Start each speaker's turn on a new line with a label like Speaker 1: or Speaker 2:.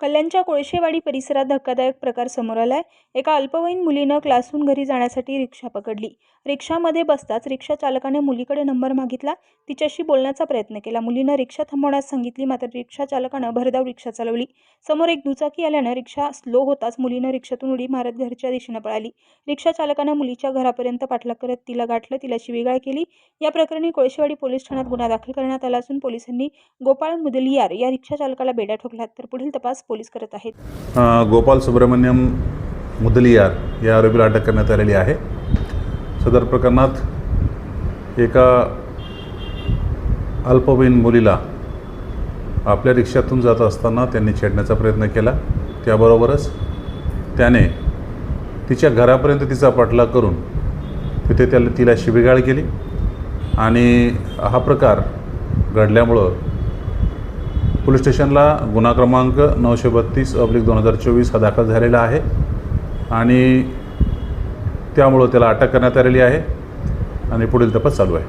Speaker 1: कल्याणच्या कोळशेवाडी परिसरात धक्कादायक प्रकार समोर आलाय. एका अल्पवयीन मुलीनं क्लासहून घरी जाण्यासाठी रिक्षा पकडली. रिक्षामध्ये बसताच रिक्षा चालकाने मुलीकडे नंबर मागितला. तिच्याशी बोलण्याचा प्रयत्न केला. मुलीनं रिक्षा थांबवण्यास सांगितली मात्र रिक्षा चालकानं भरधाव रिक्षा चालवली. समोर एक दुचाकी आल्यानं रिक्षा स्लो होताच मुलीनं रिक्षातून उडी मारत घरच्या दिशेनं पळाली. रिक्षा चालकानं मुलीच्या घरापर्यंत पाठलाग करत तिला गाठलं तिला शिवीगाळ केली. या प्रकरणी कोळशेवाडी पोलीस ठाण्यात गुन्हा दाखल करण्यात आला असून पोलिसांनी गोपाळ मुदलियार या रिक्षा चालकाला बेड्या ठोकल्यात. तर पुढील तपास पोलीस करत आहेत.
Speaker 2: गोपाल सुब्रमण्यम मुदलियार या आरोपीला अटक करण्यात आलेली आहे. सदर प्रकरणात एका अल्पवयीन मुलीला आपल्या रिक्षातून जात असताना त्यांनी छेडण्याचा प्रयत्न केला. त्याबरोबरच त्याने तिच्या घरापर्यंत तिचा पाठलाग करून तिथे त्याला तिला शिबिगाळ केली आणि हा प्रकार घडल्यामुळं पोलीस स्टेशनला गुन्हा क्रमांक नऊशे बत्तीस अब्लिक दोन हजार चोवीस हा दाखल झालेला आहे. आणि त्यामुळं त्याला अटक करण्यात आलेली आहे. आणि पुढील तपास चालू आहे.